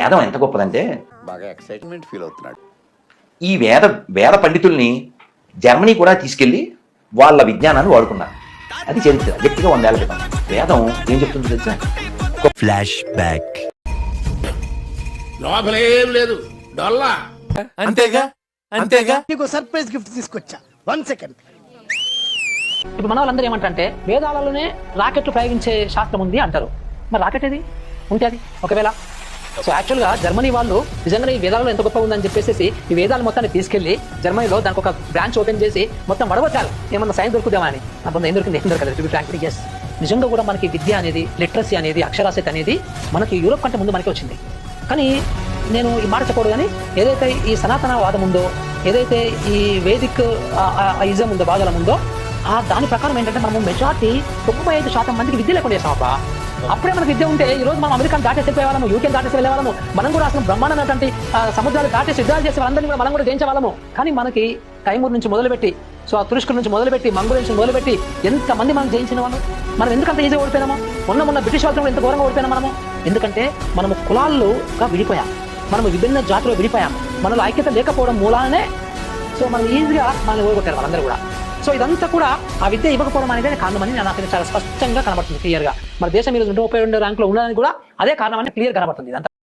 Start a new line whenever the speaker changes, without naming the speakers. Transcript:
వేదం ఎంత గొప్పదంటే
బాగా ఎక్సైట్మెంట్ ఫీల్ అవుతున్నాడు.
ఈ వేద వేద పండితుల్ని జర్మనీ కూడా తీసుకెళ్ళి వాళ్ళ విజ్ఞానాన్ని వాడుకున్నారు. అది చరిత్ర గట్టిగా వందేళ్ళ క్రితం. వేదం ఏం చెప్తుంది తెలుసా?
ఫ్లాష్ బ్యాక్
లోపలేం లేదు. డొల్లా.
అంతేగా? అంతేగా?
నీకు సర్ప్రైజ్ గిఫ్ట్ తీసుకొచ్చా. వన్ సెకండ్
ఇప్పుడు మన వాళ్ళందరూ ఏమంటారంటే వేదాలలోనే రాకెట్లు ప్రయోగించే శాస్త్రం ఉంది అంటారు. మరి రాకెట్ ఏది? ఉంటే అది? ఒకవేళ సో యాక్చువల్గా జర్మనీ వాళ్ళు నిజంగానే ఈ వేదాలలో ఎంత గొప్ప ఉందని చెప్పేసి ఈ వేదాలు మొత్తాన్ని తీసుకెళ్ళి జర్మనీలో దానికి ఒక బ్రాంచ్ ఓపెన్ చేసి మొత్తం వడగొట్టారు. ఏమన్నా సైన్స్ దొరుకుదామని అని. ఏం దొరికింది? ఏం దొరకదు ఫ్రాంక్లీ ఎస్ నిజంగా కూడా మనకి విద్య అనేది లిటరసీ అనేది అక్షరాస్యత అనేది మనకి యూరోప్ కంటే ముందు మనకి వచ్చింది. కానీ నేను ఈ మాట చెప్పకూడదు కానీ ఏదైతే ఈ సనాతన వాదం ఉందో ఏదైతే ఈ వేదిక్ ఇజం ఉందో బాధలం ఉందో ఆ దాని ప్రకారం ఏంటంటే మనము మెజార్టీ తొంభై ఐదు శాతం మందికి విద్య లేకుండా చేస్తాం అబ్బా. అప్పుడే మనకు విద్య ఉంటే ఈ రోజు మనం అమెరికాను దాటేసి వెళ్ళే వాళ్ళము యూకే దాటేసి వెళ్ళే మనం కూడా అసలు బ్రహ్మాండమైనటువంటి సముద్రాలు దాటేసి యుద్ధాలు చేసే వాళ్ళందరినీ కూడా మనం కూడా జయించే వాళ్ళము కానీ మనకి కైమూర్ నుంచి మొదలుపెట్టి సో ఆ తురుష్కుల నుంచి మొదలుపెట్టి మంగోల్ నుంచి మొదలుపెట్టి ఎంతమంది మనం జయించిన వాళ్ళు? మనం ఎందుకంత ఈజీగా ఓడిపోయినాము? మొన్న మొన్న బ్రిటిష్ వాళ్ళతో ఎంత ఘోరంగా ఓడిపోయినా మనము. ఎందుకంటే మనము కులాల్లోగా విడిపోయాం. మనము విభిన్న జాతిలో విడిపోయాం. మనలో ఐక్యత లేకపోవడం మూలానే సో మనం ఈజీగా మనల్ని ఓడిపోతారు వాళ్ళందరూ కూడా. సో ఇదంతా కూడా ఆ విద్య ఇవ్వకపోవడం అనేది కారణమని నాకు చాలా స్పష్టంగా కనబడుతుంది క్లియర్గా. మన దేశం ఈరోజు నూట ముప్పై రెండు ర్యాంకులో ఉండడానికి కూడా అదే కారణం క్లియర్ కనబడుతుంది ఇదంతా.